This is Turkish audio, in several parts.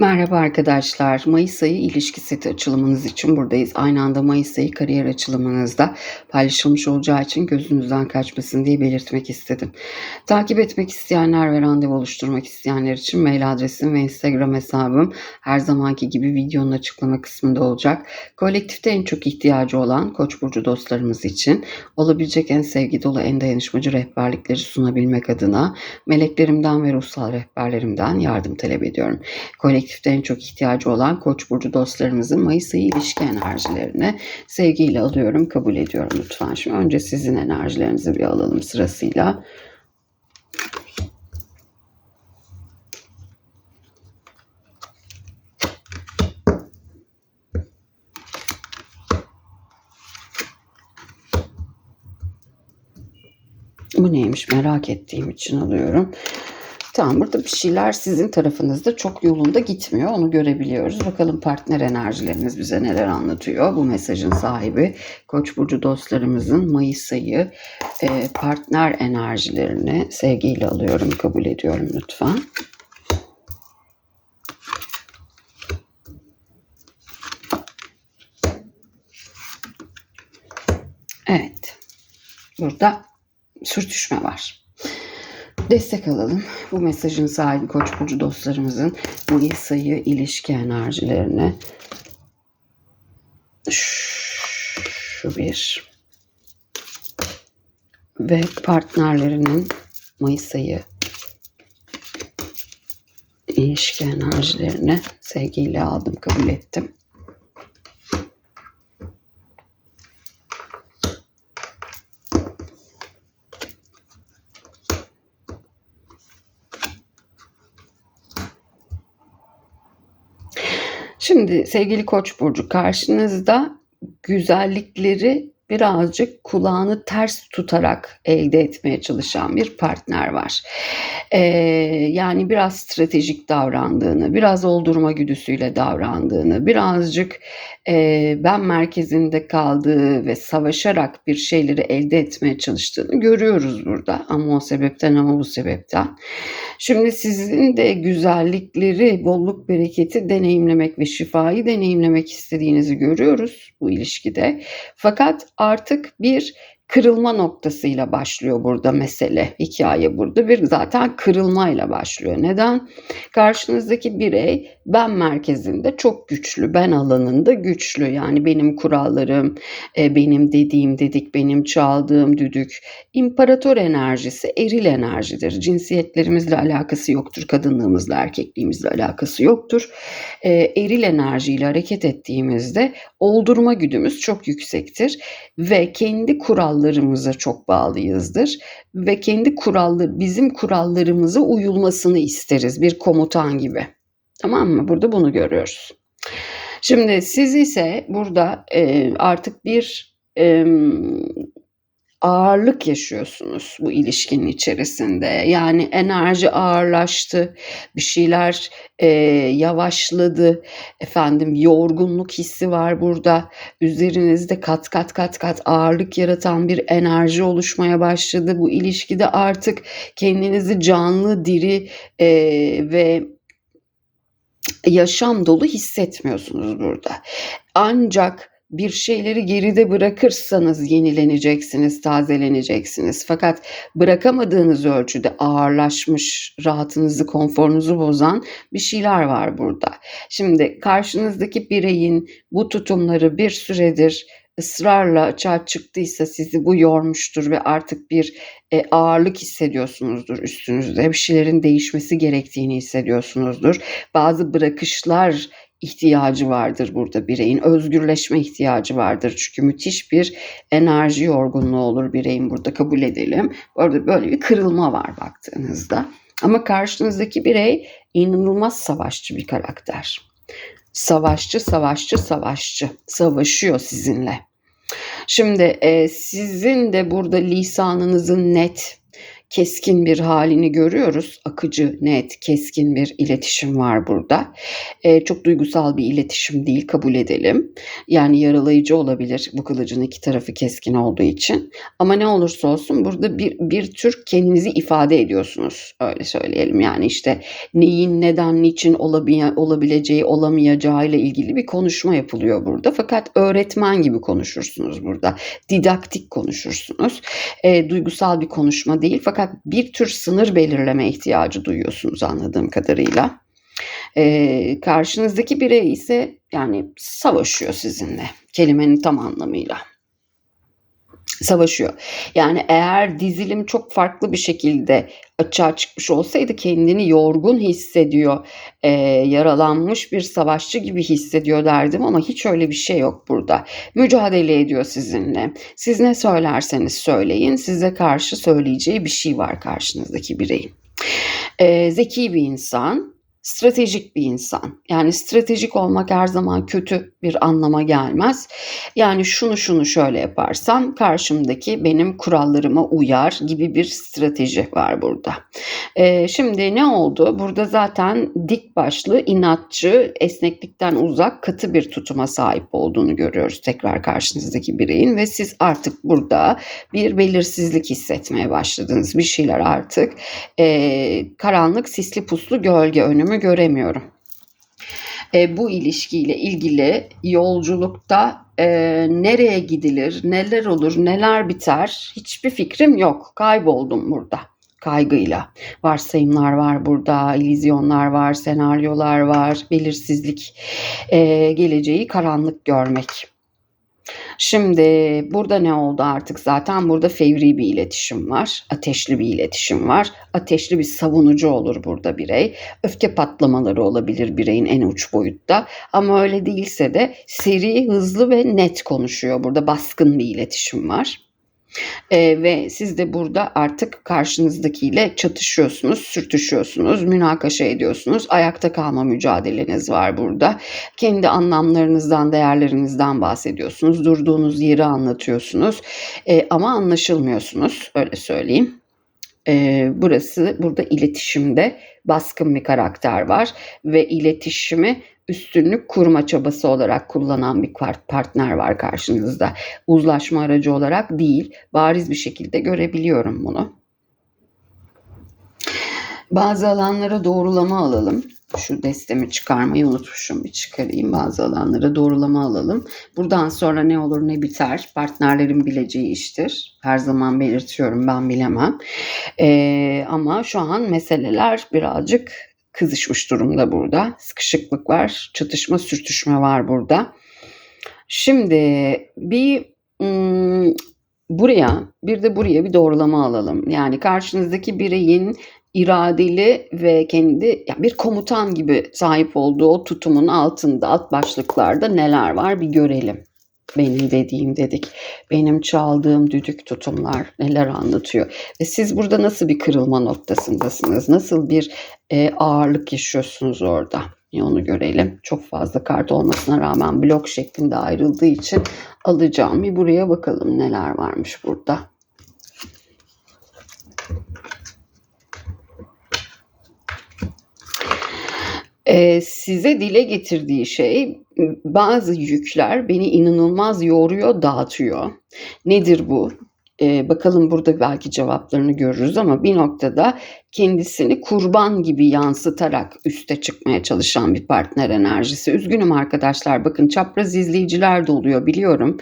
Merhaba arkadaşlar. Mayıs ayı ilişki seti açılımınız için buradayız. Aynı anda Mayıs ayı kariyer açılımınızda paylaşılmış olacağı için gözünüzden kaçmasın diye belirtmek istedim. Takip etmek isteyenler ve randevu oluşturmak isteyenler için mail adresim ve Instagram hesabım her zamanki gibi videonun açıklama kısmında olacak. Kolektifte en çok ihtiyacı olan Koç burcu dostlarımız için olabilecek en sevgi dolu, en dayanışmacı rehberlikleri sunabilmek adına meleklerimden ve ruhsal rehberlerimden yardım talep ediyorum. Kolektif kolektifte en çok ihtiyacı olan Koç burcu dostlarımızın Mayıs ayı ilişki enerjilerini sevgiyle alıyorum, kabul ediyorum lütfen. Şimdi önce sizin enerjilerinizi bir alalım sırasıyla. Bu neymiş merak ettiğim için alıyorum. Tamam burada bir şeyler sizin tarafınızda çok yolunda gitmiyor. Onu görebiliyoruz. Bakalım partner enerjileriniz bize neler anlatıyor. Bu mesajın sahibi Koç burcu dostlarımızın Mayıs ayı e, partner enerjilerini sevgiyle alıyorum, kabul ediyorum lütfen. Evet. Burada sürtüşme var destek alalım. Bu mesajın sahibi Koç burcu dostlarımızın Mayıs ayı ilişki enerjilerini şu bir ve partnerlerinin Mayıs ayı ilişki enerjilerini sevgiyle aldım, kabul ettim. Şimdi sevgili Koç burcu karşınızda güzellikleri birazcık kulağını ters tutarak elde etmeye çalışan bir partner var. Ee, yani biraz stratejik davrandığını, biraz oldurma güdüsüyle davrandığını, birazcık e, ben merkezinde kaldığı ve savaşarak bir şeyleri elde etmeye çalıştığını görüyoruz burada. Ama o sebepten ama bu sebepten. Şimdi sizin de güzellikleri, bolluk, bereketi deneyimlemek ve şifayı deneyimlemek istediğinizi görüyoruz bu ilişkide. Fakat artık bir kırılma noktasıyla başlıyor burada mesele. Hikaye burada bir zaten kırılmayla başlıyor. Neden? Karşınızdaki birey ben merkezinde çok güçlü, ben alanında güçlü. Yani benim kurallarım, e, benim dediğim dedik, benim çaldığım düdük. İmparator enerjisi eril enerjidir. Cinsiyetlerimizle alakası yoktur. Kadınlığımızla, erkekliğimizle alakası yoktur. E, eril enerjiyle hareket ettiğimizde oldurma güdümüz çok yüksektir ve kendi kurallarımıza çok bağlıyızdır ve kendi kuralları bizim kurallarımıza uyulmasını isteriz bir komutan gibi. Tamam mı? Burada bunu görüyoruz. Şimdi siz ise burada e, artık bir e, ağırlık yaşıyorsunuz bu ilişkinin içerisinde. Yani enerji ağırlaştı, bir şeyler e, yavaşladı, efendim yorgunluk hissi var burada. Üzerinizde kat kat kat kat ağırlık yaratan bir enerji oluşmaya başladı. Bu ilişkide artık kendinizi canlı, diri e, ve yaşam dolu hissetmiyorsunuz burada. Ancak bir şeyleri geride bırakırsanız yenileneceksiniz, tazeleneceksiniz. Fakat bırakamadığınız ölçüde ağırlaşmış, rahatınızı, konforunuzu bozan bir şeyler var burada. Şimdi karşınızdaki bireyin bu tutumları bir süredir ısrarla açığa çıktıysa sizi bu yormuştur ve artık bir e, ağırlık hissediyorsunuzdur üstünüzde. Bir şeylerin değişmesi gerektiğini hissediyorsunuzdur. Bazı bırakışlar ihtiyacı vardır burada bireyin. Özgürleşme ihtiyacı vardır. Çünkü müthiş bir enerji yorgunluğu olur bireyin burada kabul edelim. Orada böyle bir kırılma var baktığınızda. Ama karşınızdaki birey inanılmaz savaşçı bir karakter. Savaşçı, savaşçı, savaşçı. Savaşıyor sizinle. Şimdi e, sizin de burada lisanınızın net, keskin bir halini görüyoruz. Akıcı, net, keskin bir iletişim var burada. Eee, çok duygusal bir iletişim değil, kabul edelim. Yani yaralayıcı olabilir bu kılıcın iki tarafı keskin olduğu için. Ama ne olursa olsun burada bir bir tür kendinizi ifade ediyorsunuz. Öyle söyleyelim. Yani işte neyin, neden, niçin olabiye olabileceği, olamayacağıyla ilgili bir konuşma yapılıyor burada. Fakat öğretmen gibi konuşursunuz burada. Didaktik konuşursunuz. Eee, duygusal bir konuşma değil fakat bir tür sınır belirleme ihtiyacı duyuyorsunuz anladığım kadarıyla. Eee, karşınızdaki birey ise yani savaşıyor sizinle kelimenin tam anlamıyla. Savaşıyor. Yani eğer dizilim çok farklı bir şekilde açığa çıkmış olsaydı kendini yorgun hissediyor, eee, yaralanmış bir savaşçı gibi hissediyor derdim ama hiç öyle bir şey yok burada. Mücadele ediyor sizinle. Siz ne söylerseniz söyleyin size karşı söyleyeceği bir şey var karşınızdaki bireyin. Eee, zeki bir insan, stratejik bir insan. Yani stratejik olmak her zaman kötü bir anlama gelmez. Yani şunu şunu şöyle yaparsam karşımdaki benim kurallarıma uyar gibi bir strateji var burada. Eee, şimdi ne oldu? Burada zaten dik başlı, inatçı, esneklikten uzak, katı bir tutuma sahip olduğunu görüyoruz tekrar karşınızdaki bireyin ve siz artık burada bir belirsizlik hissetmeye başladınız. Bir şeyler artık eee, karanlık, sisli puslu gölge önümü göremiyorum. Eee, bu ilişkiyle ilgili yolculukta eee, nereye gidilir, neler olur, neler biter hiçbir fikrim yok. Kayboldum burada kaygıyla. Varsayımlar var burada, illüzyonlar var, senaryolar var, belirsizlik, eee, geleceği karanlık görmek. Şimdi burada ne oldu artık zaten burada fevri bir iletişim var. Ateşli bir iletişim var. Ateşli bir savunucu olur burada birey. Öfke patlamaları olabilir bireyin en uç boyutta. Ama öyle değilse de seri, hızlı ve net konuşuyor. Burada baskın bir iletişim var. Eee, ve siz de burada artık karşınızdakiyle çatışıyorsunuz, sürtüşüyorsunuz, münakaşa ediyorsunuz. Ayakta kalma mücadeleniz var burada. Kendi anlamlarınızdan, değerlerinizden bahsediyorsunuz. Durduğunuz yeri anlatıyorsunuz. Eee, ama anlaşılmıyorsunuz, öyle söyleyeyim. Eee, burası burada iletişimde baskın bir karakter var ve iletişimi üstünlük kurma çabası olarak kullanan bir part partner var karşınızda. Uzlaşma aracı olarak değil, bariz bir şekilde görebiliyorum bunu. Bazı alanlara doğrulama alalım. Şu destemi çıkarmayı unutmuşum. Bir çıkarayım. Bazı alanlara doğrulama alalım. Buradan sonra ne olur ne biter partnerlerin bileceği iştir. Her zaman belirtiyorum ben bilemem. Eee, ama şu an meseleler birazcık kızışmış durumda burada. Sıkışıklık var, çatışma, sürtüşme var burada. Şimdi bir ımm, buraya bir de buraya bir doğrulama alalım. Yani karşınızdaki bireyin iradeli ve kendi ya bir komutan gibi sahip olduğu o tutumun altında, alt başlıklarda neler var bir görelim. Benim dediğim dedik. Benim çaldığım düdük tutumlar neler anlatıyor ve siz burada nasıl bir kırılma noktasındasınız? Nasıl bir, eee, ağırlık yaşıyorsunuz orada? Bir onu görelim. Çok fazla kart olmasına rağmen blok şeklinde ayrıldığı için alacağım. Bir buraya bakalım neler varmış burada. Eee, size dile getirdiği şey, ımm, bazı yükler beni inanılmaz yoruyor, dağıtıyor. Nedir bu? Eee, bakalım burada belki cevaplarını görürüz ama bir noktada kendisini kurban gibi yansıtarak üste çıkmaya çalışan bir partner enerjisi. Üzgünüm arkadaşlar bakın çapraz izleyiciler de oluyor biliyorum.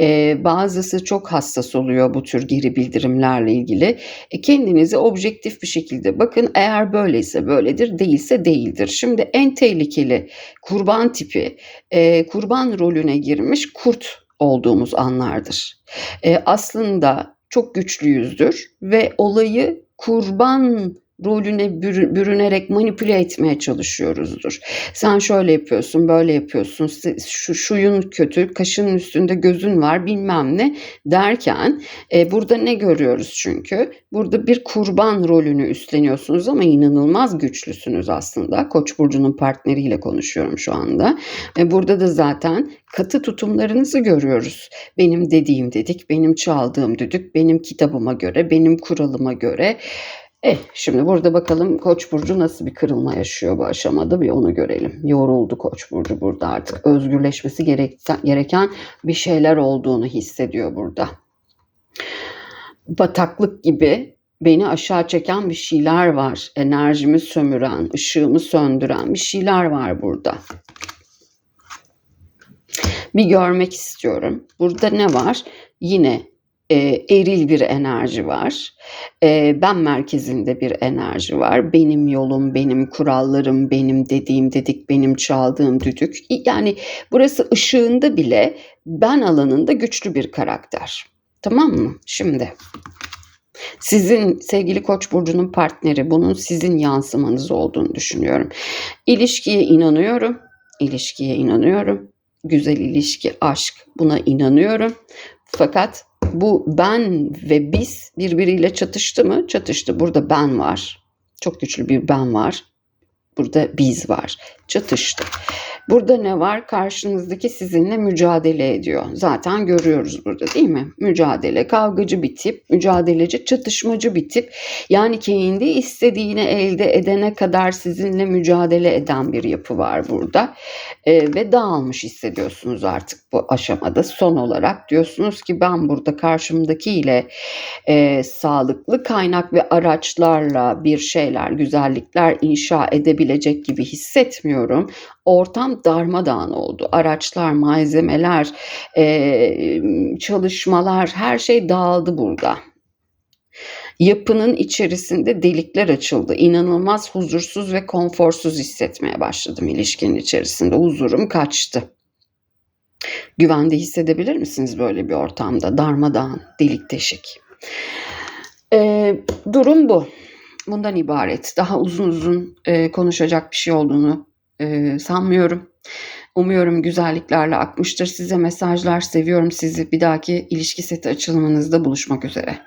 Eee, bazısı çok hassas oluyor bu tür geri bildirimlerle ilgili. E, kendinize objektif bir şekilde bakın eğer böyleyse böyledir, değilse değildir. Şimdi en tehlikeli kurban tipi, eee, kurban rolüne girmiş kurt olduğumuz anlardır. Eee, aslında çok güçlüyüzdür ve olayı kurban rolüne bürü- bürünerek manipüle etmeye çalışıyoruzdur. Sen şöyle yapıyorsun, böyle yapıyorsun, şu şuyun kötü, kaşının üstünde gözün var bilmem ne derken e, burada ne görüyoruz çünkü? Burada bir kurban rolünü üstleniyorsunuz ama inanılmaz güçlüsünüz aslında. Koç burcunun partneriyle konuşuyorum şu anda. Ve burada da zaten katı tutumlarınızı görüyoruz. Benim dediğim dedik, benim çaldığım düdük, benim kitabıma göre, benim kuralıma göre. Eh şimdi burada bakalım Koç burcu nasıl bir kırılma yaşıyor bu aşamada bir onu görelim. Yoruldu Koç burcu burada artık özgürleşmesi gereken, bir şeyler olduğunu hissediyor burada. Bataklık gibi beni aşağı çeken bir şeyler var. Enerjimi sömüren, ışığımı söndüren bir şeyler var burada. Bir görmek istiyorum. Burada ne var? Yine e, eril bir enerji var. E, ben merkezinde bir enerji var. Benim yolum, benim kurallarım, benim dediğim dedik, benim çaldığım düdük. Yani burası ışığında bile ben alanında güçlü bir karakter. Tamam mı? Şimdi sizin sevgili Koç burcunun partneri bunun sizin yansımanız olduğunu düşünüyorum. İlişkiye inanıyorum. İlişkiye inanıyorum. Güzel ilişki, aşk buna inanıyorum. Fakat bu ben ve biz birbiriyle çatıştı mı? Çatıştı. Burada ben var. Çok güçlü bir ben var. Burada biz var. Çatıştı. Burada ne var? Karşınızdaki sizinle mücadele ediyor. Zaten görüyoruz burada değil mi? Mücadele, kavgacı bir tip, mücadeleci, çatışmacı bir tip. Yani kendi istediğini elde edene kadar sizinle mücadele eden bir yapı var burada. Ee, ve dağılmış hissediyorsunuz artık bu aşamada. Son olarak diyorsunuz ki ben burada karşımdakiyle e, sağlıklı kaynak ve araçlarla bir şeyler, güzellikler inşa edebilecek gibi hissetmiyorum. Ortam darmadağın oldu. Araçlar, malzemeler, çalışmalar her şey dağıldı burada. Yapının içerisinde delikler açıldı. İnanılmaz huzursuz ve konforsuz hissetmeye başladım ilişkinin içerisinde. Huzurum kaçtı. Güvende hissedebilir misiniz böyle bir ortamda? Darmadağın, delik deşik. Ee, durum bu. Bundan ibaret. Daha uzun uzun e, konuşacak bir şey olduğunu e, sanmıyorum. Umuyorum güzelliklerle akmıştır. Size mesajlar seviyorum sizi. Bir dahaki ilişki seti açılımınızda buluşmak üzere.